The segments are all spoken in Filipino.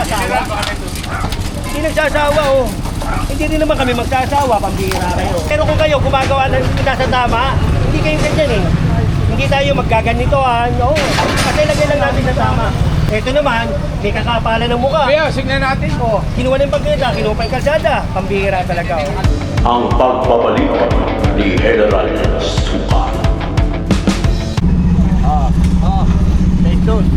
nagsasawa? Hindi nagsasawa, oh. Hindi rin naman kami magsasawa, pambihira kayo. Pero kung kayo gumagawa ng nasa tama, hindi kayo ganyan eh. Hindi tayo magkaganitoan, oo. Kasi lagay lang natin sa tama. Ito naman, may kakapalan ng mukha. Kaya, signan natin. Oh, kinuha ng pagkita, kinuha pa yung kalsada. Pambihira talaga, oh. ang pagbabalik ni General Suka. Ah, ah. Stay tuned.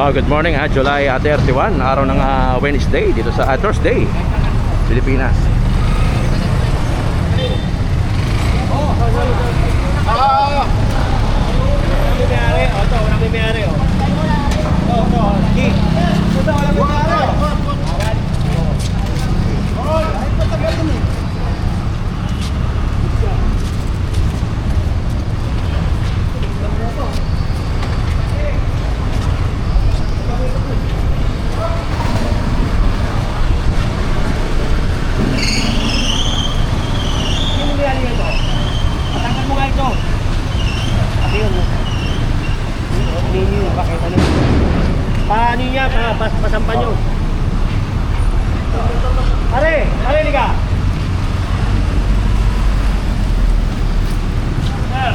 Ah, good morning ha, July ah, 31, araw ng ah, Wednesday dito sa ah, Thursday, Pilipinas. Ah, Walang may-ari, oh, ito, walang may-ari, oh. Ito, ito, G. Ito, walang may-ari, oh. Sino may-ari nito? Patanggal mo nga ito. Pati yun. Bakit ano? Paano niya? Pa, pas, pasampan nyo. Pare, pare, liga. Sir,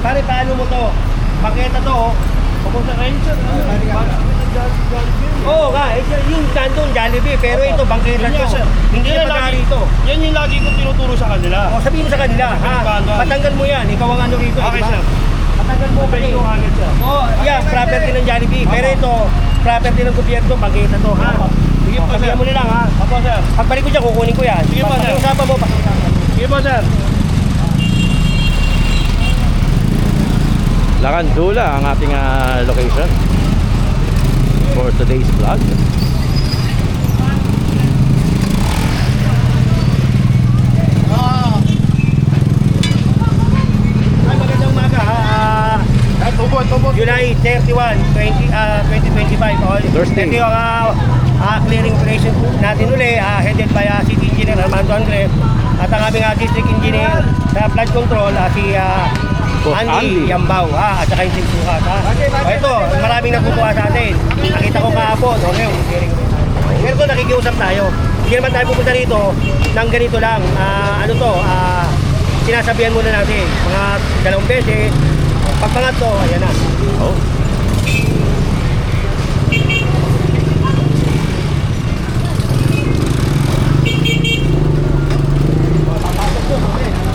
pare, paano mo to? Paketa to, oh. Pupunta kayo, sir. Oo nga, eh, yung nandun, Jollibee, pero ito, bangketa to. Hindi na pagkari ito. Yan yung lagi ko tinuturo sa kanila. O, sabihin mo sa kanila, ha? Pagkano? Patanggal mo yan, ikaw ang ano rito. Okay, di ba? sir. Yung agad siya. Oo, yeah, property ng Jollibee. Pero ito, property ng gobyerno, bangketa to, ha? Sige po, Sabihan sir. mo na lang, ha? Apo, sir. Pagbalik ko dyan, kukunin ko yan. Sige po, sir. Pakiusapan mo, pakiusapan. Sige po, sir. Lakandula ang ating ah, location for today's vlog. Ay, magandang umaga, ha? Ah, Ay, tubo, tubo. July 31, 20, ah, 2025. Oh, Thursday. Ito yung ah, ah, clearing operation natin uli, ah, headed by ah, City Engineer Armando Andre. At ang aming ah, District Engineer sa flood control, ah, si Boss Andy, Andy. Yambaw, ha? at saka yung Sinsukat. Ha? O, ito, maraming nakukuha sa atin. Nakita ko kahapon, o ngayon, clearing operation. Pero ito, nakikiusap tayo. Hindi naman tayo pupunta rito ng ganito lang. Ah, ano to, ah, sinasabihan muna natin. Mga dalawang beses. Pag pangatlo, ayan na. Oh.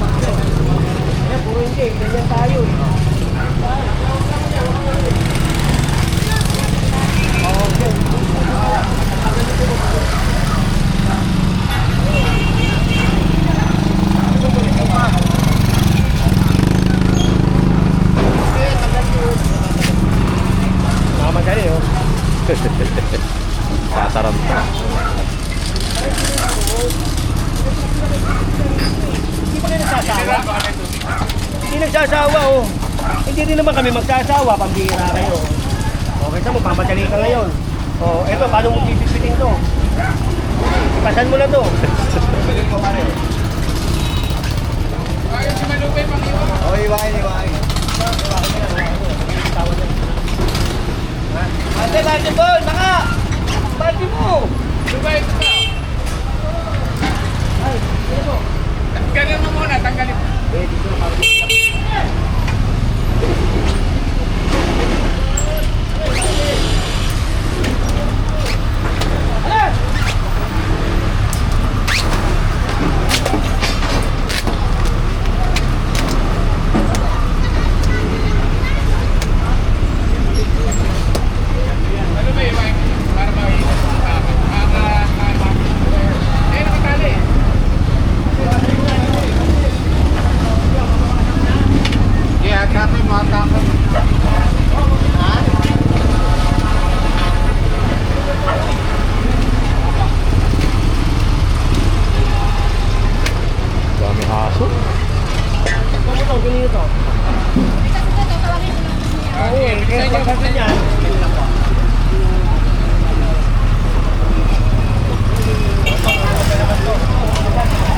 Ayan, puro hindi. Ganyan tayo. eh. Makamadali, oh. Tataranta. Hindi ba kayo nagsasawa? Hindi nagsasawa, oh. Hindi rin naman kami magsasawa, pambihira kayo. Okay, sa mo, pamadali ka ngayon. Oh, eto, paano mo pipipitin to? Ipasan mo na to. Okay, iwain, iwain. Ate, bati mo! Naka! Bati mo! Subay, subay. Tanggalin mo muna, tanggalin mo. Ano ba iwain? Para ma... Para... Para... Eh, nakatali. Yeah, tapos mga tapos. Dami haso. Ito mo to, ganito to. pagkakas niyan,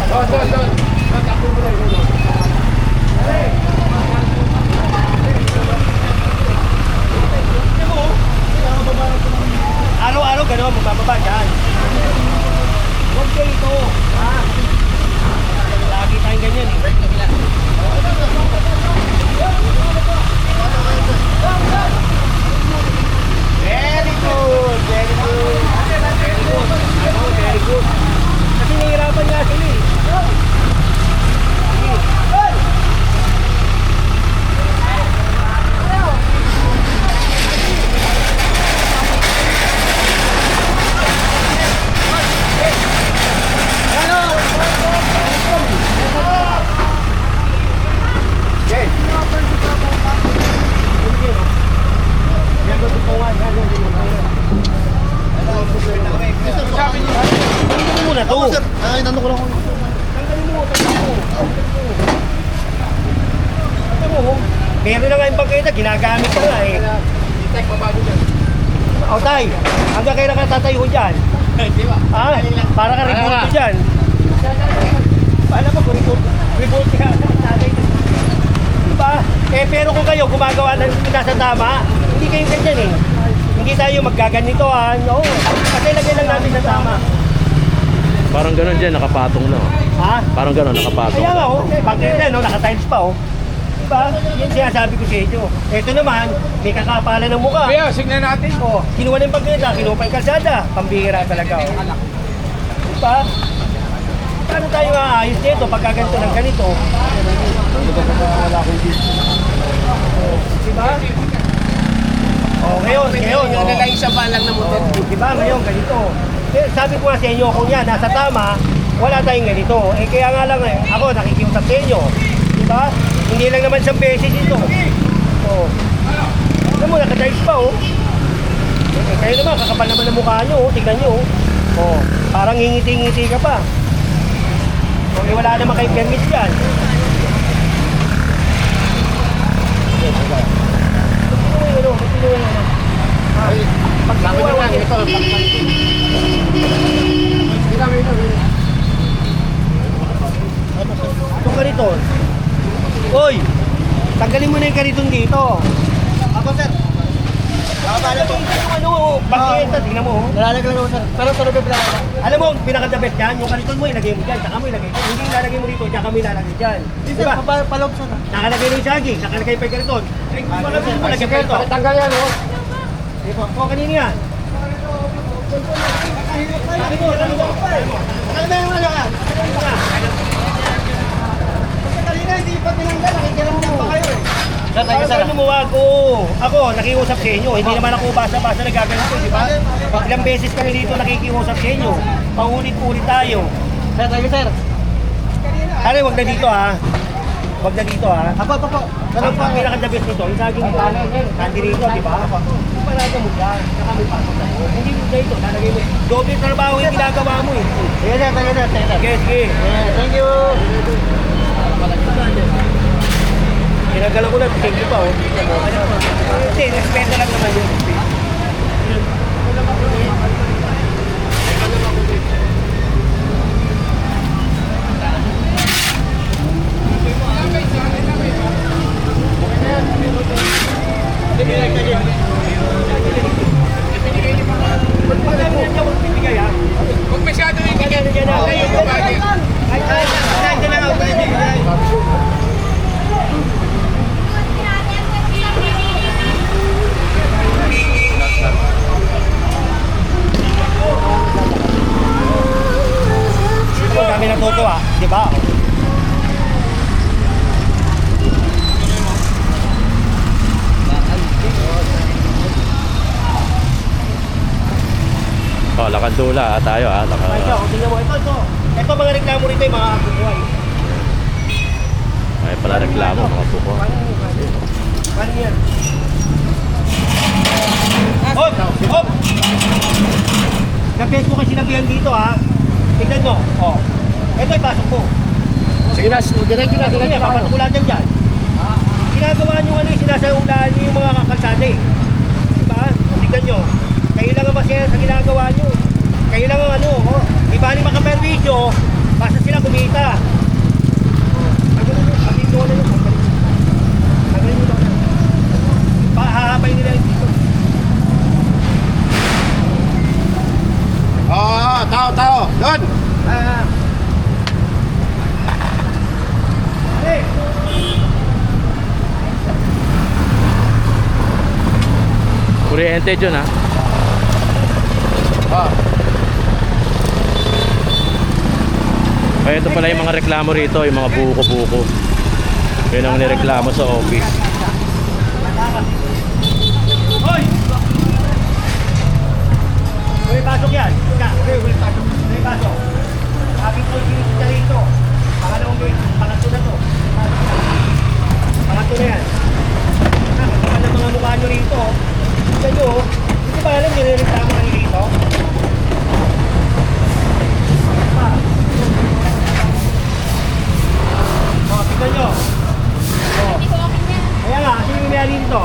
Doon, doon, doon. araw-araw gano'n, magbababa dyan. Huwag kayo ito. Ganyan eh. Very good, very. Kasi nahihirapan nga sila eh ko tutungan. Yan ko tutungan. Sabi niyo, Tanggalin mo muna to. Ay, tanong ko lang kung Tanggalin mo, tanggalin mo. Tanggalin mo. Meron na nga yung bangketa, ginagamit ko nga eh. Tek, babago dyan. O tay, hanggang kailan ka tatayo dyan? Di ba? Ah, para ka report nga? dyan. Paano mo kung report? Report ka tatay. Diba? Eh pero kung kayo gumagawa ng nasa tama, hindi kayo ganyan eh. Hindi tayo maggaganitoan. Oo. Kasi lagay lang natin sa tama. Parang ganun dyan, nakapatong na. oh. Ha? Parang ganun, nakapatong. Kaya nga, oh, bakit no, naka-tiles pa, oh. Diba? Yan sinasabi ko sa inyo. Ito naman, may kakapalan ng mukha. Kuya, signan natin. Oh, kinuha na yung pagkita, kinuha pa yung kalsada. Pambihira talaga, oh. Diba? Paano tayo maayos dito pagka ganito ng ganito? Diba? Oh, ngayon, ngayon, Yung oh. nila isa pa lang na motor. Diba ngayon, ganito. Eh, sabi ko nga sa inyo, kung yan, nasa tama, wala tayong ganito. Eh, kaya nga lang, eh, ako nakikiusap sa inyo. Diba? Hindi lang naman isang beses ito. Oh. Alam mo, nakatiles pa, oh. Eh, kayo naman, kakapal naman ang mukha nyo, oh. Tingnan nyo, oh. Oh, parang ngingiti-ngiti ka pa. Oh, eh, wala naman kayong permit dyan. Yes, diba? Ba't kinuha yun, oh? Ba't kinuha yun, oh? Ah, pag Sabi kinuha, nyo lang, ito. Ginamit ito. Itong kariton. Uy! Tanggalin mo na yung kariton dito. Ako, sir. Alam mo, yung ano, bakit tingnan mo. oh. Nalalagay lang ako, sir. Pero sa loob lang. Alam mo, pinaka-the best dyan, yung kariton mo, ilagay mo dyan, saka mo ilagay dyan. Hindi ilalagay mo dito, tsaka mo ilalagay dyan. Di ba? Pa- Paloob, sir. Nakalagay na yung saging, nakalagay pa yung kariton. Ay, baka mo lagay pa ito. Tanggal yan, oh. Di ba? O, kanina yan. Sir, Ano ba lumuwag? Oo. Ako, nakiusap sa inyo. Hindi naman ako basta-basta nagaganito, di ba? Ilang beses kami dito nakikiusap sa inyo. Paulit-ulit tayo. Sir, thank you, sir. Ano, wag na dito ha. Wag na dito ha. Apo, apo, apo. Ang ang pinaka-the-best nito, yung saging mo, kandi rito, di ba? Parada mo dyan, saka may pasok na. Hindi mo dito, lalagay mo. Doble trabaho yung ginagawa mo eh. Thank you, sir. Sige, sige. Thank you. Ginagala ko na, thank you pa oh. Hindi, respeto lang naman yun. Huwag masyado yung ganyan. Ay, Ay, yung babae. ay, ay, ay, na lang, ay, ay, ay. Ito kami natutuwa, di ba? Oh, lakandula ah, tayo ah. Laka... Ay, ito, tingnan mo, ito, ito. Ito mga reklamo rito yung mga kukuhay. Ay pala reklamo mga buko. Paano Paano yan? Hop! Hop! Gabes ko kasi sinabihan dito ha. Tignan mo. Oh. Ito ipasok mo. Sige na, diretso na, Sige, diretso na. papasok ko yan dyan. Hindi ginagawa nyo ano, yung sinasaulaan nyo yung mga kakalsada eh. Diba? Tignan nyo. Kayo lang ang masaya sa ginagawa nyo. Kayo lang ang ano, oh. Di ba ni makaperwisyo, basta sila kumita. Oh. Pahahabay nila yung dito. Oo, tao, tao. Doon. Ah. Hey! Kuryente dyan ha. Ah. Kaya ito pala yung mga reklamo rito, yung mga buko-buko. Yun ang nireklamo sa office. Hoy! May pasok yan. May pasok. May pasok. Sabi ko siya rito. Pangalawang gawin. Pangatlo na to. Pangatlo na yan. Ha, kapal ng mga mukha nyo rito. Tignan nyo, oh. Hindi ba alam nire-reklamo kayo rito? Pa. Oh, tignan nyo. Oh. Kaya nga, sino yung may dito?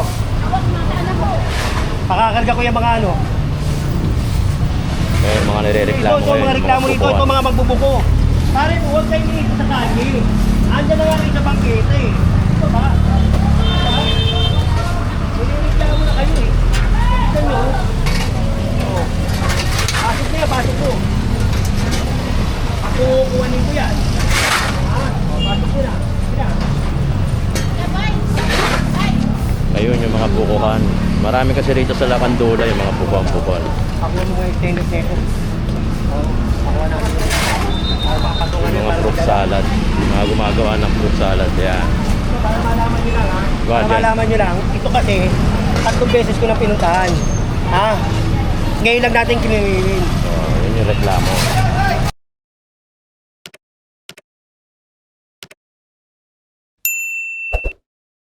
Pakakarga ko yung mga ano. Yung mga Ito, nirereklamo ito, mga reklamo nito, ito mga magbubuko. Pare, huwag kayo dito sa kanya. Andiyan na nga kayo sa bangketa eh. Ito ba? Diba? Nireklamo na kayo eh. Tignan nyo. Oh. Pasok na yan, pasok ko. Ako, kuhanin ko yan. Ha? Oh, pasok ko na. Sige na. Ayun yung mga bukuhan. Marami kasi rito sa Lakandula yung mga bukuhan-bukuhan. Ako yung mga nito. Oh, ako na. Ah, papatungan Yung mga fruit salad. Yung mga gumagawa ng fruit salad. Yan. Para malaman nyo lang ha. Para malaman nyo lang, ito kasi, tatlong beses ko na pinuntahan. Ha? Ngayon lang natin kiniliwin. So, yun yung reklamo.